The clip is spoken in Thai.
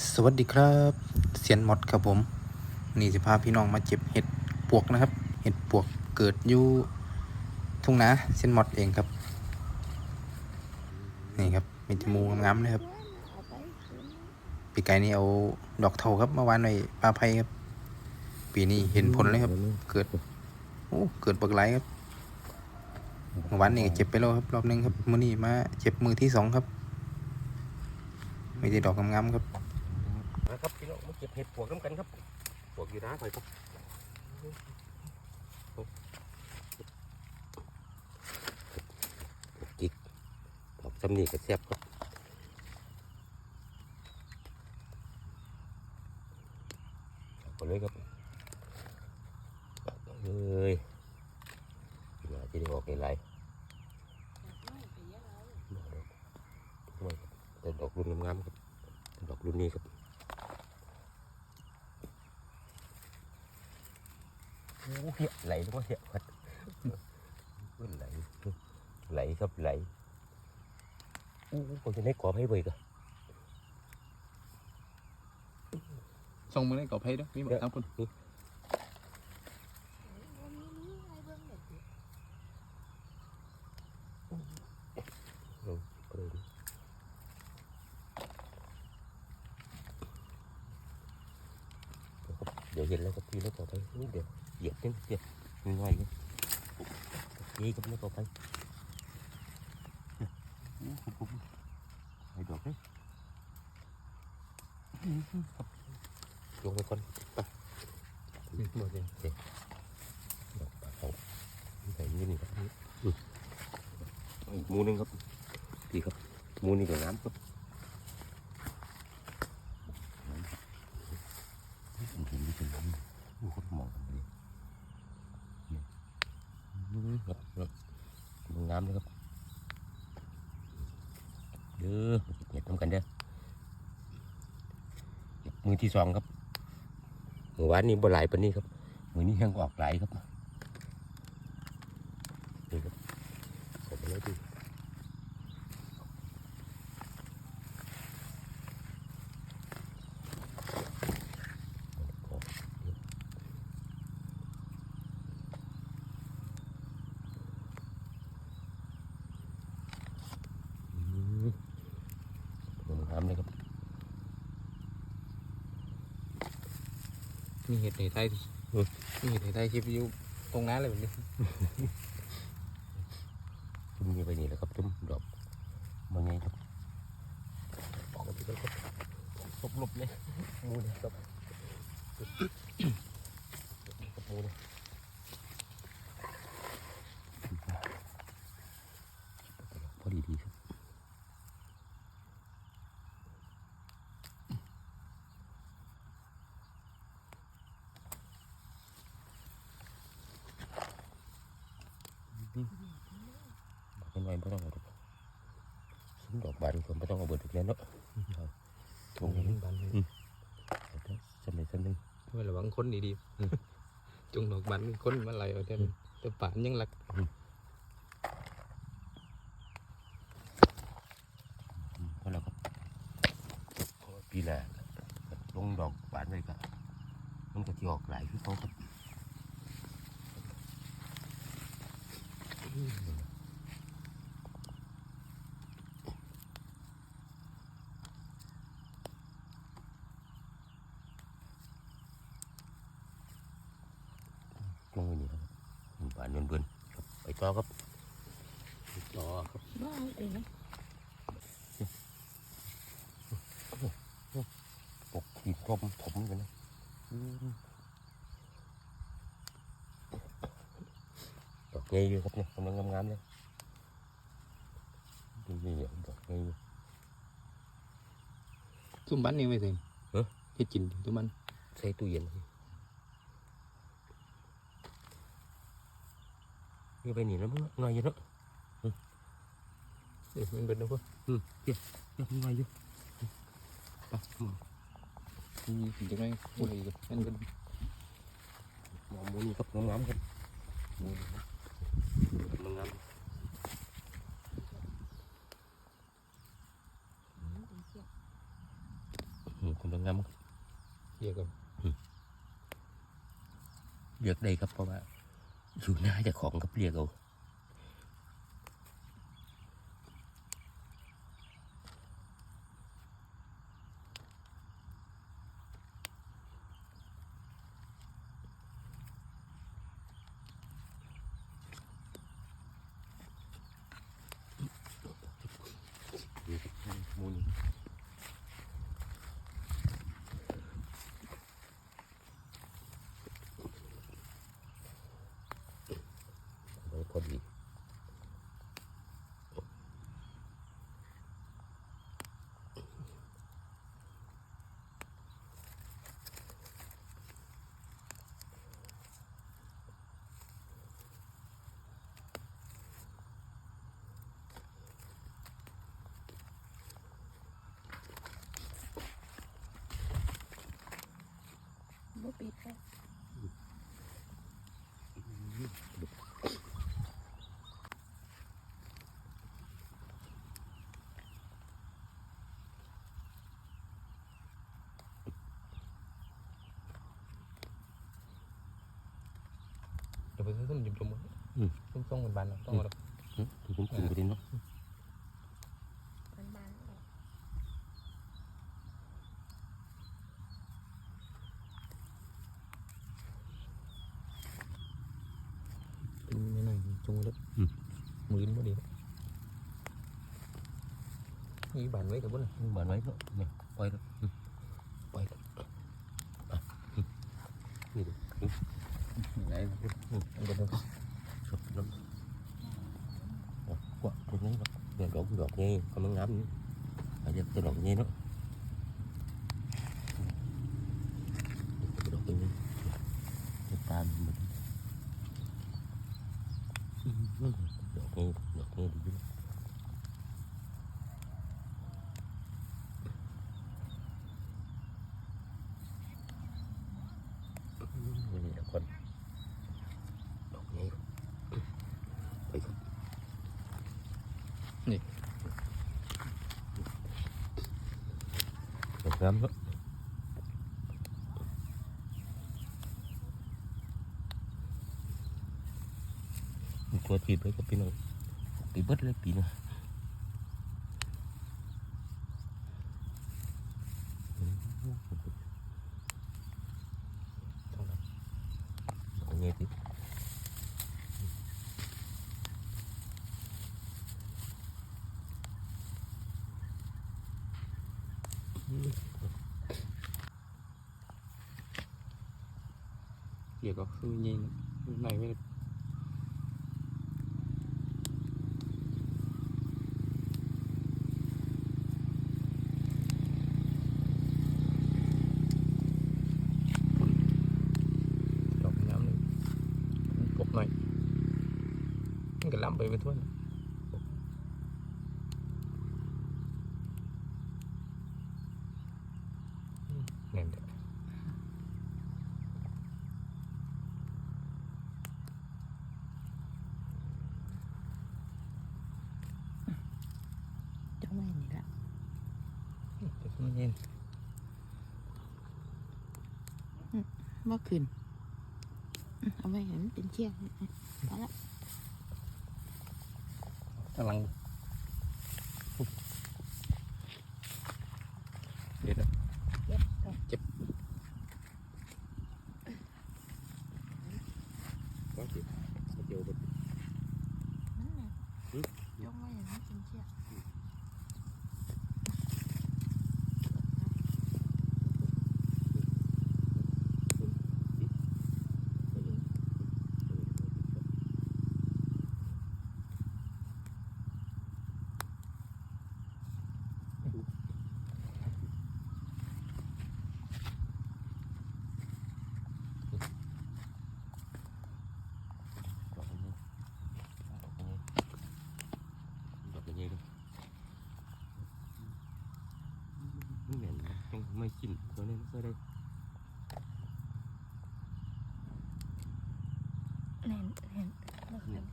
สวัสดีครับเซียนหมดครับผม นี่จะพาพี่น้องมาเก็บเห็ดปวกนะครับ เห็ดปวกเกิดอยู่ทุ่งนาเซียนหมดเองครับ นี่ครับมีจมูกงามๆเลยครับปีไก่นี่เอาดอกเทาครับเมื่อวานในปลาไผ่ครับ ปีนี้เห็นผลเลยครับ เกิดโอ้เกิดปักไหลครับเมื่อวานนี่เจ็บไปแล้วครับรอบหนึงครับมื้อนี้มาเจ็บมือที่สองครับไม่ได้ดอกงามๆครับ ครับพี่น้องมาเก็บเห็ดปวกน้ำกันครับปวกอยู่นะคอยครับจิกดอกจำนี่ก็แซ่บครับเอาไปเลยครับเอ้ยอย่าจะได้ออกอะไรแต่ดอกรุ่นงามๆครับดอกรุ่นนี้ครับ โอ้ เหี้ยไหลลงมาเหี้ยวัดไหลไหลครับไหลโอ้ผมจะได้กรอบให้เบยกันส่งมาได้กอบให้ด้วยมีหมดทั้งคน เดี๋ยวเห็นแล้วก็พี่แล้วต่อไปนี่เดี๋ยวเหยียบนิดเดียวง่ายๆครับนี่ก็ไม่ต่อไปไอ้ดอกนี่ครับลงไปก่อนไปหมดเลยดอกปลาเขาใส่นี่นี่ครับมูนึงครับพี่ครับมูนี่เดี๋ยวน้ำครับผมเห็นที่เป็นน้ำโอ้โหมองกันเลยนี่ครับครับมันงามเลยครับ เด้อเก็บทำกันเด้อมือที่สองครับเมื่อวานนี้บ่หลายปานนี้ครับ มือนี้ยังออกหลายครับนี่ครับผมไปเลยดิขอบอืมผมทำเลยครับ มีเห็ดในไทยอืมมีเห็ดในไทยคลิปอยู่ตรงนั้นเลยแบบนี้จุ่มนี่ไปนี่แหละครับจุ่มดอกมันไงครับออกกันไปแล้วครับหลบหลบเลยมูเลยครับกับมูเลยพอดีดีครับ เป็น ไงไม่ต้องเอาดอกซุ้มดอกบานคนไม่ต้องเอาเบิดอีกแล้วเนาะตรงนี้บานเลยสมัยสนึงเพื่อระวังคนดีๆจงดอกบันคนมาไหลเอาแต่แต่ป่านยังหลักก็แล้วครับปีหน้าลงดอกบานไว้ก็มันก็ที่ออกหลายคือเขาครับลงไปนี่ครับ บานเบิ่นๆครับไปต่อครับไปต่อครับปกขีดทมถมกันนะดอกเงยอยู่ครับเนี่ยกำลังงามๆเลยดูนี่เนี่ยดอกเงยอยู่ซุ่มบันนี่ไม่ถึงเอ๊ะเห็ดกินทุกมันใส่ตู้เย็น như vậy nhìn nó ngoài vậy đó. Ừ. Để mình bật đâu không ừ kìa. Kìa ngoài vô. À, ừ. chỗ này chỗ này rồi anh bên mỏ muốn như cấp nó ngắm không muốn nó ngắm. Ừ, Cũng đang ngắm. Không? Dạ. Ừ. Việc đây cấp các bạn. อยู่หน้าจะของกับเรียกเอา Lepas tu macam cuma. Hmm. Song song ban, song ada. Hmm. Tunggu tunggu dia nak. nó đi. Như bàn mấy cái bốn này. Bàn mấy thôi, nè quay đó ừ. quay à, ừ. đó như được. Này anh bên đó sụp lắm. Quá cũng nấy đó. Rồi đổ cũng đột nghe con nó ngắm nữa phải được tôi đột nghe đó. Đột nghe tan mình. Được không? Được không? Nih. Keren, Pak. ผิดไปกับพี่น้องไปเบิดเลยปีนะเงี้ยติเกี่ยวกับคือยิงในไม่ ఇంకా లంపై పెట్టుకో nhìn mất ừ, khuyên. Ừ, ông ấy hẳn tính chia đó 他能 ไม่กินตัวนี้ไม่ได้แน่นเน่น